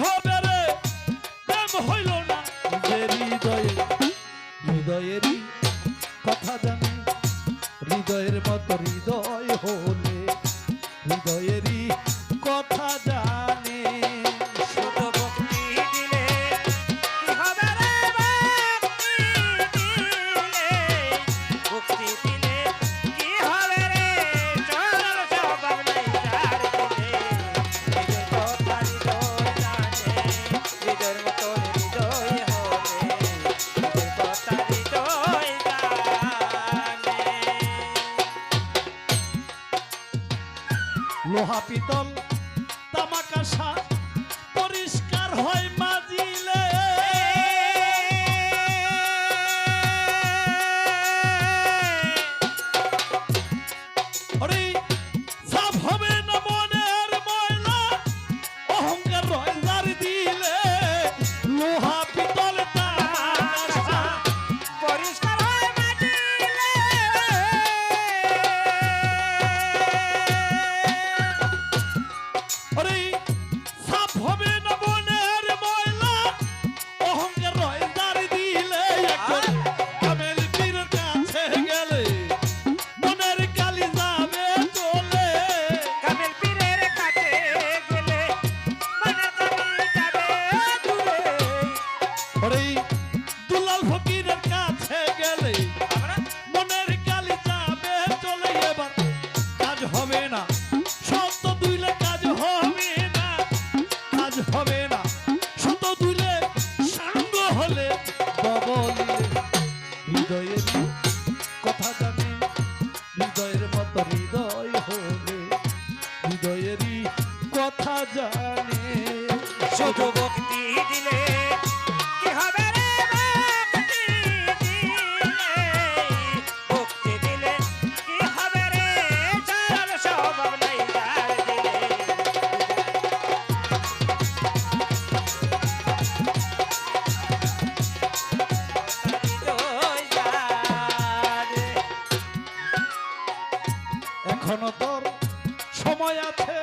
হবে রে। প্রেম হইল না। যে হৃদয়ে হৃদয়েরই কথা জানি। হৃদয়ের মতো হৃদয়। তামাকাশা হৃদয় হল এখনও তোর সময় আছে।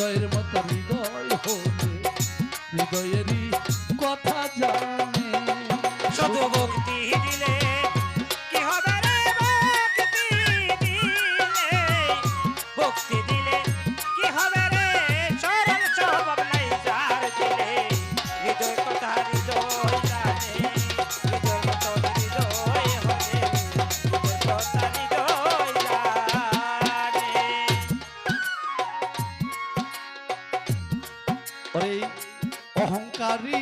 হৃদয়ের মতো হৃদয় হলে হৃদয়েরই কথা জানে। সদভক্তি দিলে ওরে অহংকারী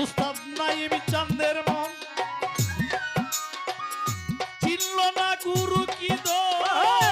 উস্তাদ নাইম চান্দের মন। চিনল না গুরু কি দোষ?